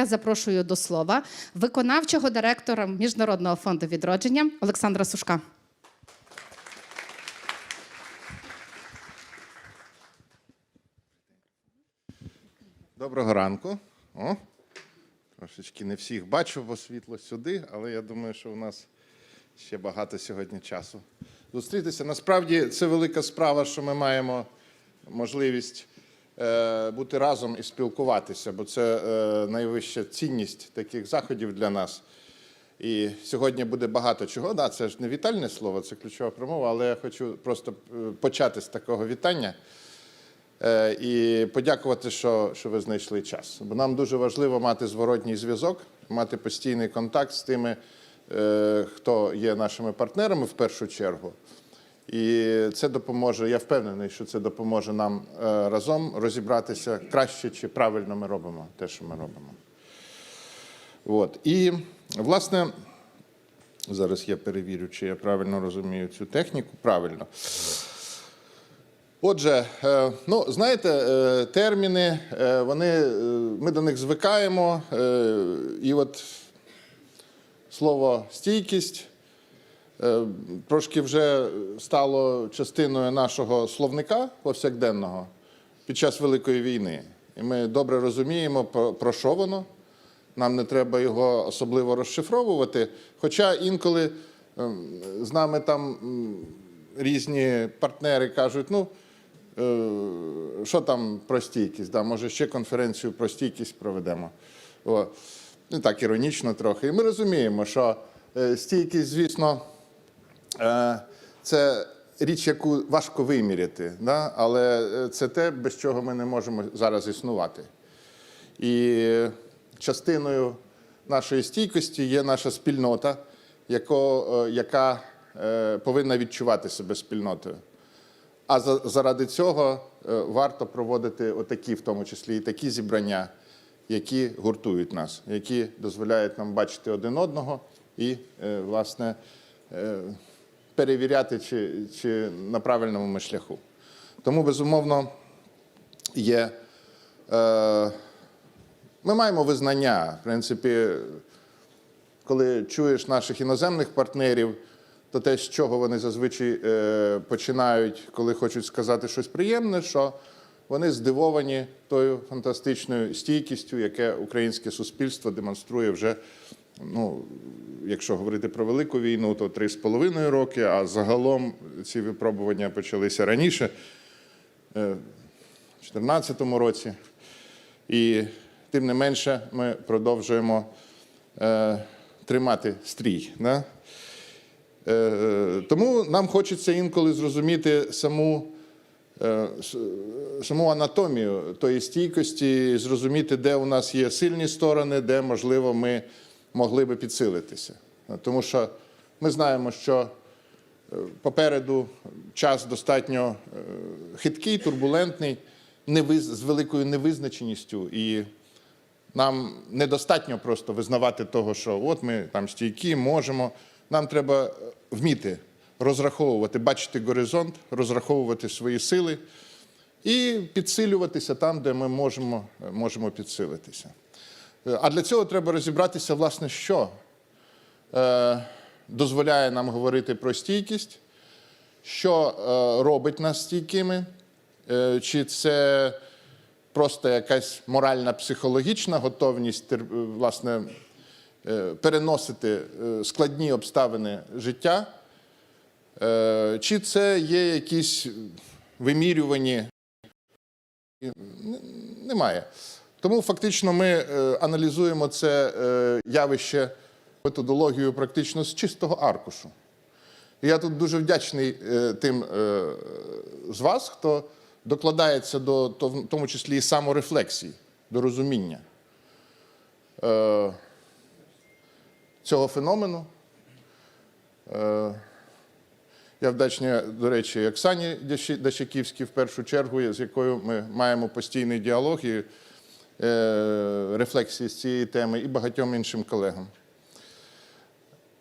Я запрошую до слова виконавчого директора Міжнародного фонду відродження Олександра Сушка. Доброго ранку. О, трошечки не всіх бачу, бо світло сюди, але я думаю, що у нас ще багато сьогодні часу зустрітися. Насправді це велика справа, що ми маємо можливість бути разом і спілкуватися, бо це е, найвища цінність таких заходів для нас. І сьогодні буде багато чого. Да, це ж не вітальне слово, це ключова промова, але я хочу просто е, почати з такого вітання. Е, і подякувати, що, що ви знайшли час. Бо нам дуже важливо мати зворотній зв'язок, мати постійний контакт з тими, е, хто є нашими партнерами в першу чергу. І це допоможе, я впевнений, що це допоможе нам е, разом розібратися краще чи правильно ми робимо те, що ми робимо. От. І, власне, зараз я перевірю, чи я правильно розумію цю техніку. Правильно. Отже, е, ну знаєте, е, терміни, вони, ми до них звикаємо, і от слово стійкість трошки вже стало частиною нашого словника повсякденного під час Великої війни. І ми добре розуміємо, про що воно. Нам не треба його особливо розшифровувати. Хоча інколи ем, з нами там різні партнери кажуть, ну. Е, що там про стійкість? Да, може, ще конференцію про стійкість проведемо. О, так, іронічно трохи. І ми розуміємо, що е, стійкість, звісно, е, це річ, яку важко виміряти, да? але е, це те, без чого ми не можемо зараз існувати. І частиною нашої стійкості є наша спільнота, яко, е, яка е, повинна відчувати себе спільнотою. А заради цього е, варто проводити отакі, в тому числі і такі зібрання, які гуртують нас, які дозволяють нам бачити один одного і, е, власне, е, перевіряти, чи, чи на правильному ми шляху. Тому, безумовно, є. Е, ми маємо визнання, в принципі, коли чуєш наших іноземних партнерів, то те, з чого вони зазвичай е, починають, коли хочуть сказати щось приємне, що вони здивовані тою фантастичною стійкістю, яке українське суспільство демонструє вже, ну, якщо говорити про велику війну, то три з половиною роки, а загалом ці випробування почалися раніше, е, в 2014 році. І тим не менше ми продовжуємо е, тримати стрій. Да? Е, тому нам хочеться інколи зрозуміти саму, е, саму анатомію тої стійкості, зрозуміти, де у нас є сильні сторони, де, можливо, ми могли би підсилитися. Тому що ми знаємо, що е, попереду час достатньо е, хиткий, турбулентний, з великою невизначеністю. І нам недостатньо просто визнавати того, що от ми там стійкі, можемо. Нам треба е, вміти розраховувати, бачити горизонт, розраховувати свої сили і підсилюватися там, де ми можемо, можемо підсилитися. Е, А для цього треба розібратися, власне, що е, дозволяє нам говорити про стійкість, що е, робить нас стійкими, чи це просто якась моральна психологічна готовність власне, переносити складні обставини життя, чи це є якісь вимірювані. Немає. Тому фактично ми е, аналізуємо це е, явище методологію практично з чистого аркушу. І я тут дуже вдячний е, тим з вас, хто докладається до в тому числі і саморефлексії, до розуміння цього феномену. Я вдячний, до речі, Оксані Дащаківській в першу чергу, з якою ми маємо постійний діалог і рефлексії з цієї теми, і багатьом іншим колегам.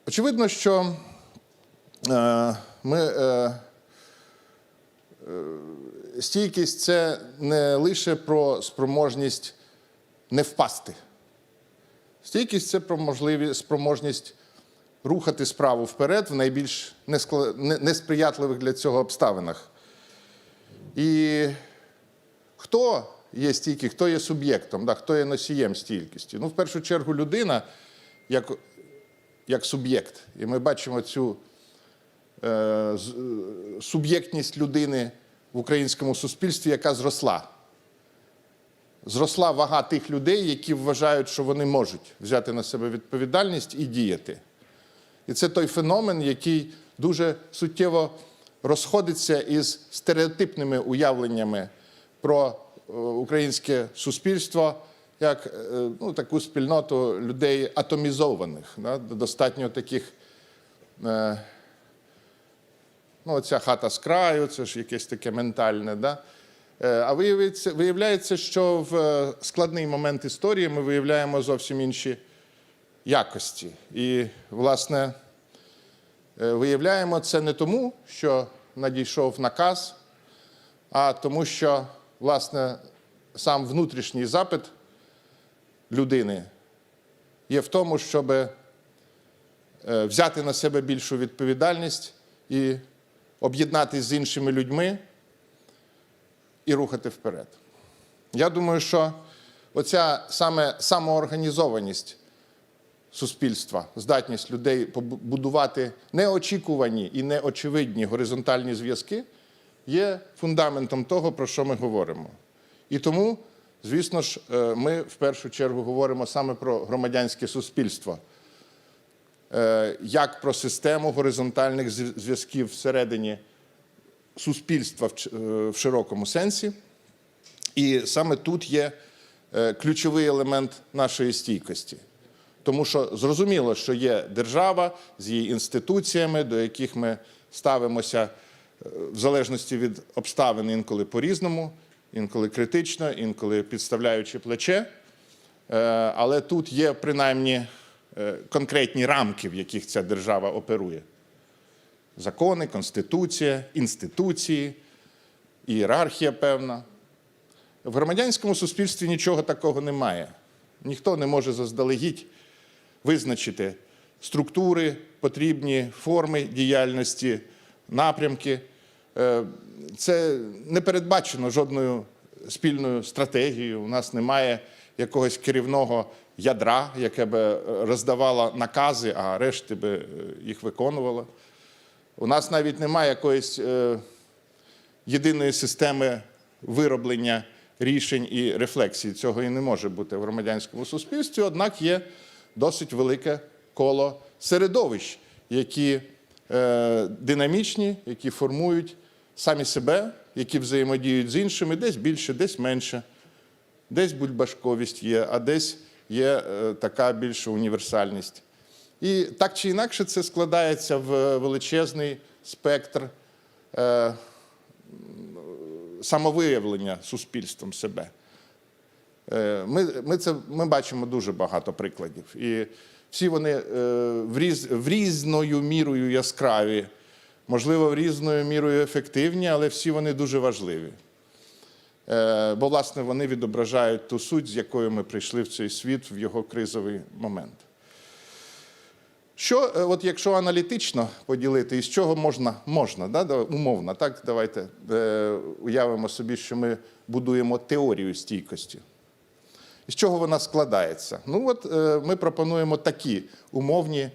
Очевидно, що е, ми, е, е, стійкість це не лише про спроможність не впасти, Стійкість це про можливість, спроможність рухати справу вперед в найбільш несприятливих для цього обставинах. І хто є стійкий, хто є суб'єктом, да, хто є носієм стійкості? Ну, в першу чергу, людина як, як суб'єкт. І ми бачимо цю е, е, суб'єктність людини в українському суспільстві, яка зросла. Зросла вага тих людей, які вважають, що вони можуть взяти на себе відповідальність і діяти. І це той феномен, який дуже суттєво розходиться із стереотипними уявленнями про українське суспільство як е, ну, таку спільноту людей атомізованих, да? достатньо таких. Е, ну, ця хата з краю, це ж якесь таке ментальне. Да? Е, А виявляється, виявляється, що в е, складний момент історії ми виявляємо зовсім інші якості. І, власне, е, виявляємо це не тому, що надійшов наказ, а тому, що, власне, сам внутрішній запит людини є в тому, щоб е, взяти на себе більшу відповідальність і об'єднатися з іншими людьми і рухати вперед. Я думаю, що оця саме самоорганізованість суспільства, здатність людей побудувати неочікувані і неочевидні горизонтальні зв'язки є фундаментом того, про що ми говоримо. І тому, звісно ж, е, ми в першу чергу говоримо саме про громадянське суспільство, Е, як про систему горизонтальних зв'язків всередині суспільства е, в широкому сенсі. І саме тут є ключовий елемент нашої стійкості. Тому що зрозуміло, що є держава з її інституціями, до яких ми ставимося в залежності від обставин інколи по-різному, інколи критично, інколи підставляючи плече. Е, Але тут є принаймні е, конкретні рамки, в яких ця держава оперує. Закони, конституція, інституції, ієрархія певна. В громадянському суспільстві нічого такого немає. Ніхто не може заздалегідь визначити структури, потрібні форми діяльності, напрямки. Е, Це не передбачено жодною спільною стратегією. У нас немає якогось керівного ядра, яке би роздавало накази, а решти би е, їх виконувало. У нас навіть немає якоїсь е, єдиної системи вироблення рішень і рефлексій. Цього і не може бути в громадянському суспільстві, однак є досить велике коло середовищ, які е, динамічні, які формують самі себе, які взаємодіють з іншими, десь більше, десь менше, десь бульбашковість є, а десь є е, така більша універсальність. І так чи інакше це складається в величезний спектр е, самовиявлення суспільством себе. Е, Ми, ми, це, ми бачимо дуже багато прикладів. І всі вони е, в, різ, в різною мірою яскраві, можливо, в різною мірою ефективні, але всі вони дуже важливі. Е, Бо, власне, вони відображають ту суть, з якою ми прийшли в цей світ в його кризовий момент. Що, е, от якщо аналітично поділити, із чого можна, можна да, умовно, так, давайте е, уявимо собі, що ми будуємо теорію стійкості. Із чого вона складається? Ну, от е, ми пропонуємо такі умовні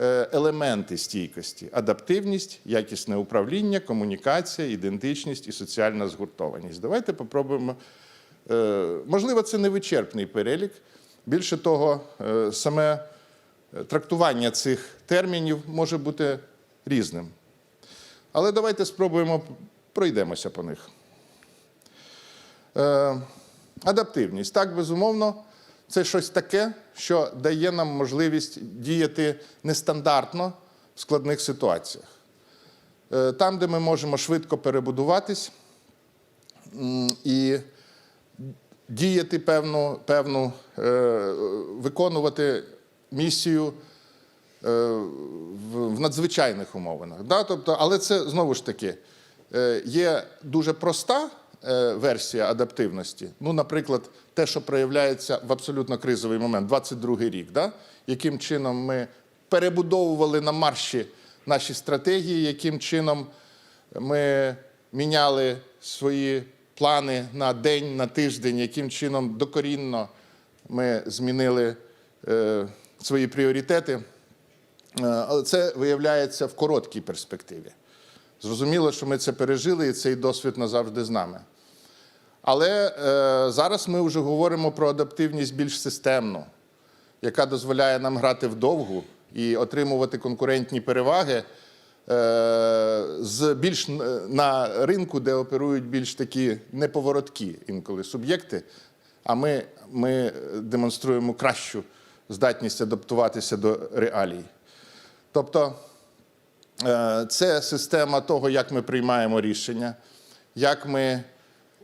е, елементи стійкості: адаптивність, якісне управління, комунікація, ідентичність і соціальна згуртованість. Давайте попробуємо. Е, можливо, це не вичерпний перелік. Більше того, саме трактування цих термінів може бути різним. Але давайте спробуємо пройдемося по них. Адаптивність. Так, безумовно, це щось таке, що дає нам можливість діяти нестандартно в складних ситуаціях. Е, там, де ми можемо швидко перебудуватись і діяти певну, певну е, виконувати місію е, в, надзвичайних умовинах. Да? Тобто, але це знову ж таки є дуже проста версія адаптивності. Ну, наприклад, те, що проявляється в абсолютно кризовий момент, 22-й рік, да? яким чином ми перебудовували на марші наші стратегії, яким чином ми міняли свої плани на день, на тиждень, яким чином докорінно ми змінили е, свої пріоритети. Е, Але це виявляється в короткій перспективі. Зрозуміло, що ми це пережили, і цей досвід назавжди з нами. Але е, зараз ми вже говоримо про адаптивність більш системну, яка дозволяє нам грати вдовгу і отримувати конкурентні переваги е, з більш на ринку, де оперують більш такі неповороткі інколи суб'єкти. А ми, ми демонструємо кращу здатність адаптуватися до реалій. Тобто е, це система того, як ми приймаємо рішення, як ми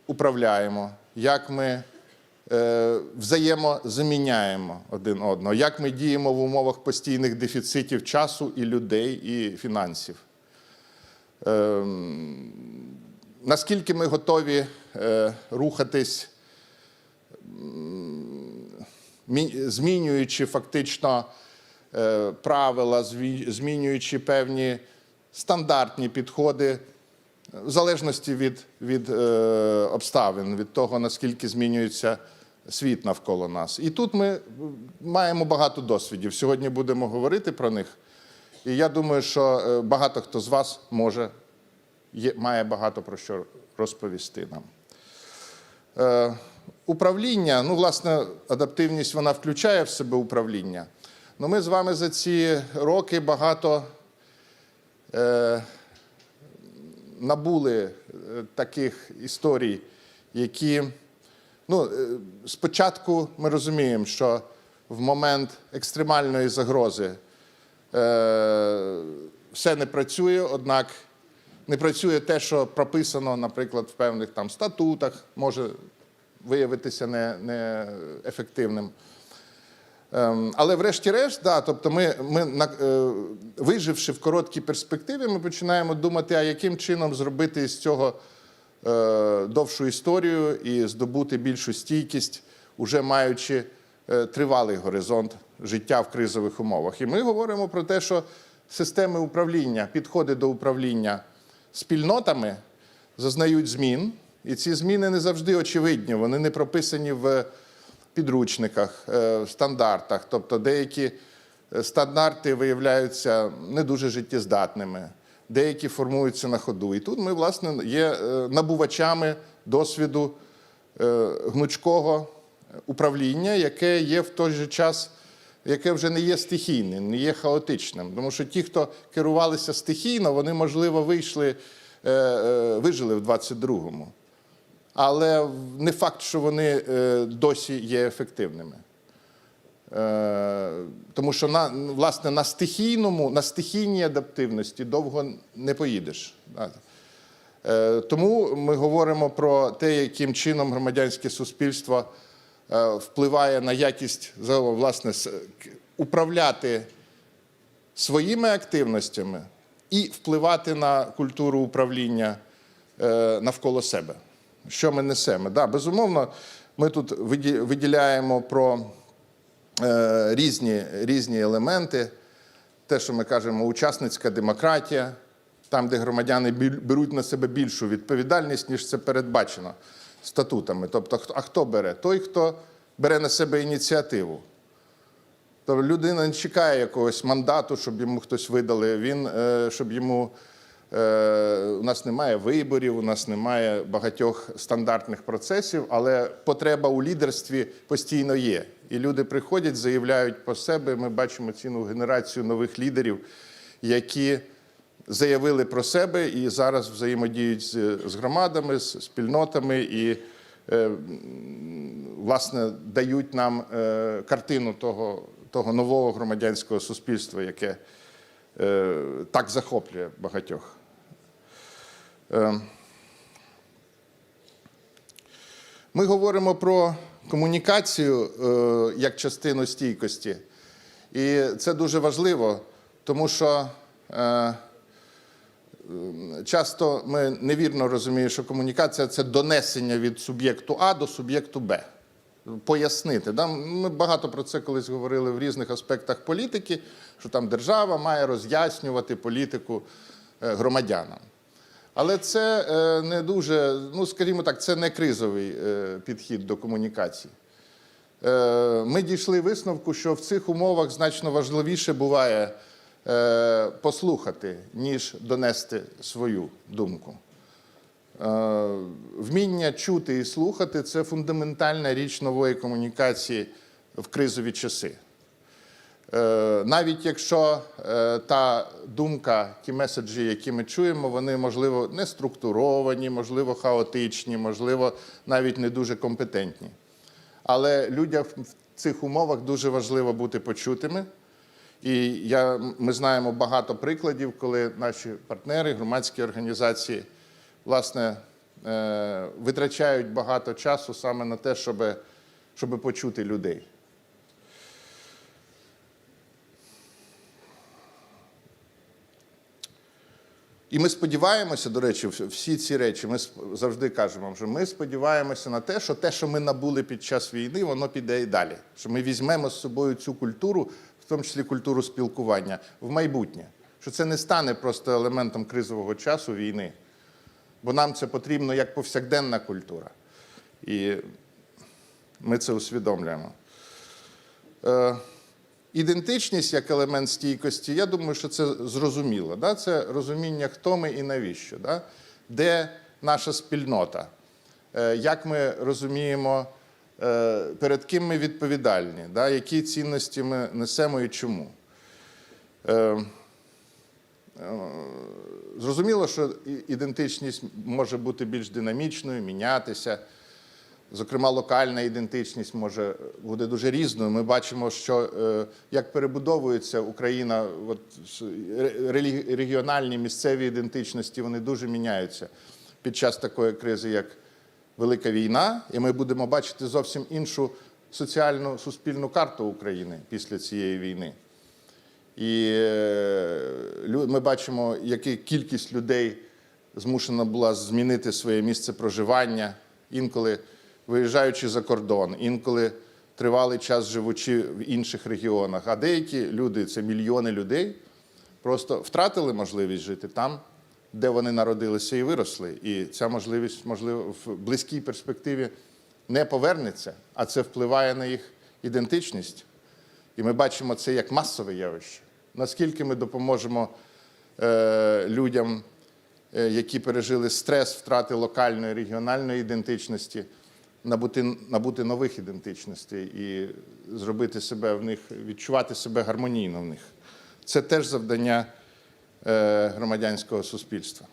управляємо, як ми е, взаємозаміняємо один одного, як ми діємо в умовах постійних дефіцитів часу і людей, і фінансів. Ем, Наскільки ми готові е, рухатись, мі- змінюючи фактично е, правила, змінюючи певні стандартні підходи, в залежності від, від е, обставин, від того, наскільки змінюється світ навколо нас. І тут ми маємо багато досвідів. Сьогодні будемо говорити про них. І я думаю, що е, багато хто з вас може, є, має багато про що розповісти нам. Е, управління, ну, власне, адаптивність вона включає в себе управління. Ну, ми з вами за ці роки багато е, набули е, таких історій, які ну, е, спочатку ми розуміємо, що в момент екстремальної загрози е, все не працює, однак не працює те, що прописано, наприклад, в певних там статутах, може виявитися неефективним. Ем, Але врешті-решт, да, тобто ми, ми е, виживши в короткій перспективі, ми починаємо думати, а яким чином зробити з цього е, довшу історію і здобути більшу стійкість, уже маючи е, тривалий горизонт життя в кризових умовах. І ми говоримо про те, що системи управління, підходи до управління спільнотами зазнають змін, і ці зміни не завжди очевидні, вони не прописані в підручниках, е, стандартах. Тобто деякі е, стандарти виявляються не дуже життєздатними, деякі формуються на ходу. І тут ми, власне, є е, набувачами досвіду гнучкого управління, яке є в той же час. Яке вже не є стихійним, не є хаотичним. Тому що ті, хто керувалися стихійно, вони, можливо, вийшли, вижили в 22-му але не факт, що вони е, досі є ефективними. Е, Тому що на, власне, на стихійному, на стихійній адаптивності довго не поїдеш. Е, Тому ми говоримо про те, яким чином громадянське суспільство впливає на якість власне, управляти своїми активностями і впливати на культуру управління навколо себе. Що ми несемо? Да, безумовно, ми тут виділяємо про е, різні, різні елементи. Те, що ми кажемо, учасницька демократія, там, де громадяни беруть на себе більшу відповідальність, ніж це передбачено статутами. Тобто, а хто бере? Той, хто бере на себе ініціативу. Тобто людина не чекає якогось мандату, щоб йому хтось видали. Він, е, щоб йому у нас немає виборів, у нас немає багатьох стандартних процесів, але потреба у лідерстві постійно є. І люди приходять, заявляють по себе. Ми бачимо цілу генерацію нових лідерів, які заявили про себе і зараз взаємодіють з, громадами, з спільнотами і е, власне дають нам е, картину того, того нового громадянського суспільства, яке е, так захоплює багатьох. Е, Ми говоримо про комунікацію е, як частину стійкості. І це дуже важливо, тому що е, часто ми невірно розуміємо, що комунікація це донесення від суб'єкту А до суб'єкту Б. Пояснити. Ми багато про це колись говорили в різних аспектах політики, що там держава має роз'яснювати політику громадянам. Але це е, не дуже, ну скажімо так, це не кризовий е, підхід до комунікації. Е, Ми дійшли висновку, що в цих умовах значно важливіше буває послухати, ніж донести свою думку. Вміння чути і слухати це фундаментальна річ нової комунікації в кризові часи. Е, Навіть якщо е, та думка, ті меседжі, які ми чуємо, вони, можливо, не структуровані, можливо, хаотичні, можливо, навіть не дуже компетентні. Але людям в цих умовах дуже важливо бути почутими. І я, ми знаємо багато прикладів, коли наші партнери, громадські організації, власне, е, витрачають багато часу саме на те, щоб, щоб почути людей. І ми сподіваємося, до речі, всі ці речі, ми завжди кажемо, що ми сподіваємося на те, що те, що ми набули під час війни, воно піде і далі. Що ми візьмемо з собою цю культуру, в тому числі культуру спілкування, в майбутнє. Що це не стане просто елементом кризового часу війни. Бо нам це потрібно як повсякденна культура. І ми це усвідомлюємо. Ідентичність як елемент стійкості, я думаю, що це зрозуміло. Да? Це розуміння, хто ми і навіщо, да? де наша спільнота, Е, як ми розуміємо, е, перед ким ми відповідальні, да? які цінності ми несемо і чому. Е, Зрозуміло, що ідентичність може бути більш динамічною, мінятися. Зокрема, локальна ідентичність може бути дуже різною. Ми бачимо, що е, як перебудовується Україна, от, регіональні місцеві ідентичності, вони дуже міняються під час такої кризи, як Велика війна, і ми будемо бачити зовсім іншу соціальну суспільну карту України після цієї війни. І е, ми бачимо, яка кількість людей змушена була змінити своє місце проживання, інколи виїжджаючи за кордон, інколи тривалий час живучи в інших регіонах. А деякі люди, це мільйони людей, просто втратили можливість жити там, де вони народилися і виросли. І ця можливість, можливо, в близькій перспективі не повернеться, а це впливає на їх ідентичність. І ми бачимо це як масове явище. Наскільки ми допоможемо е, людям, е, які пережили стрес, втрати локальної, регіональної ідентичності, набути, набути нових ідентичностей і зробити себе в них, відчувати себе гармонійно в них. Це теж завдання е, громадянського суспільства.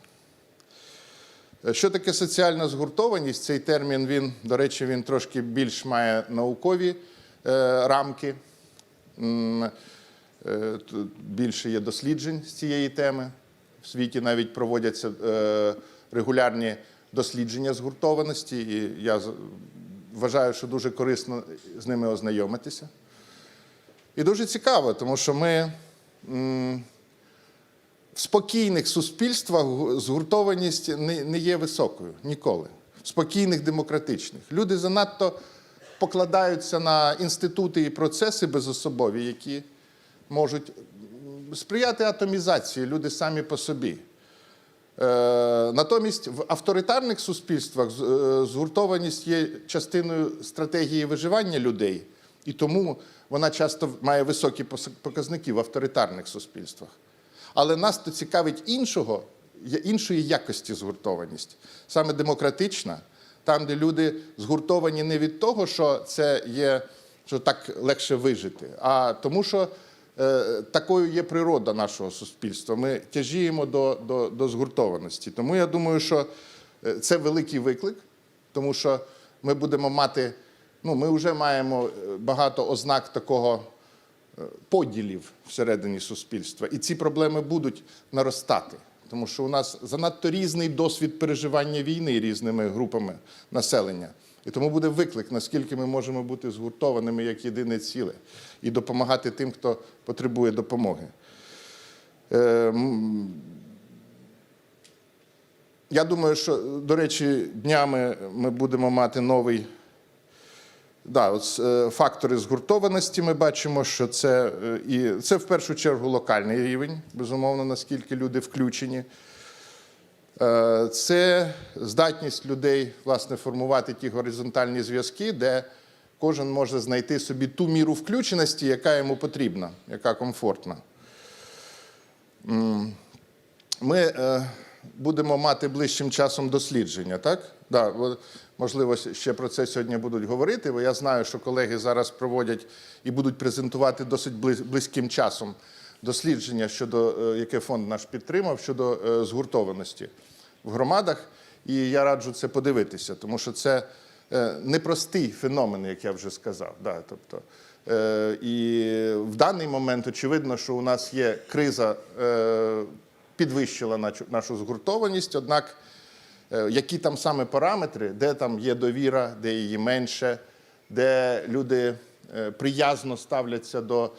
Е, Що таке соціальна згуртованість? Цей термін, він, до речі, він трошки більш має наукові е, рамки. Більше є досліджень з цієї теми. В світі навіть проводяться регулярні дослідження згуртованості, і я вважаю, що дуже корисно з ними ознайомитися. І дуже цікаво, тому що ми в спокійних суспільствах згуртованість не, є високою ніколи. В спокійних демократичних. Люди занадто покладаються на інститути і процеси безособові, які можуть сприяти атомізації люди самі по собі. Е, Натомість в авторитарних суспільствах е, згуртованість є частиною стратегії виживання людей, і тому вона часто має високі показники в авторитарних суспільствах. Але нас то цікавить іншого, іншої якості згуртованість, саме демократична, там, де люди згуртовані не від того, що це є, що так легше вижити, а тому, що такою є природа нашого суспільства. Ми тяжіємо до, до, до згуртованості. Тому я думаю, що е, це великий виклик, тому що ми будемо мати, ну, ми вже маємо е, багато ознак такого е, поділів всередині суспільства. І ці проблеми будуть наростати, тому що у нас занадто різний досвід переживання війни різними групами населення. І тому буде виклик, наскільки ми можемо бути згуртованими як єдине ціле і допомагати тим, хто потребує допомоги. Е, Я думаю, що, до речі, днями ми будемо мати новий. Да, от, е, фактори згуртованості ми бачимо, що це е, і це в першу чергу локальний рівень, безумовно, наскільки люди включені. Е, Це здатність людей власне формувати ті горизонтальні зв'язки, де кожен може знайти собі ту міру включеності, яка йому потрібна, яка комфортна. Ми е, будемо мати ближчим часом дослідження, так? Да, можливо, ще про це сьогодні будуть говорити, бо я знаю, що колеги зараз проводять і будуть презентувати досить близьким часом дослідження щодо е, яке фонд наш підтримав щодо е, згуртованості в громадах. І я раджу це подивитися, тому що це е, непростий феномен, як я вже сказав. Да, тобто, і в даний момент очевидно, що у нас є криза, підвищила нашу, згуртованість, однак які там саме параметри, де там є довіра, де її менше, де люди приязно ставляться до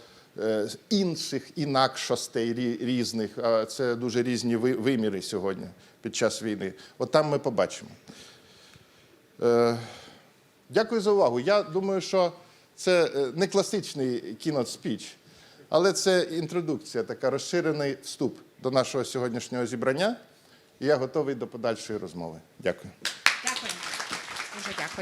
інших інакшостей різних, а це дуже різні виміри сьогодні під час війни. От там ми побачимо. Е, Дякую за увагу. Я думаю, що це е, не класичний speech, але це інтродукція, така розширений вступ до нашого сьогоднішнього зібрання. І я готовий до подальшої розмови. Дякую. Дякую. Дуже дякую.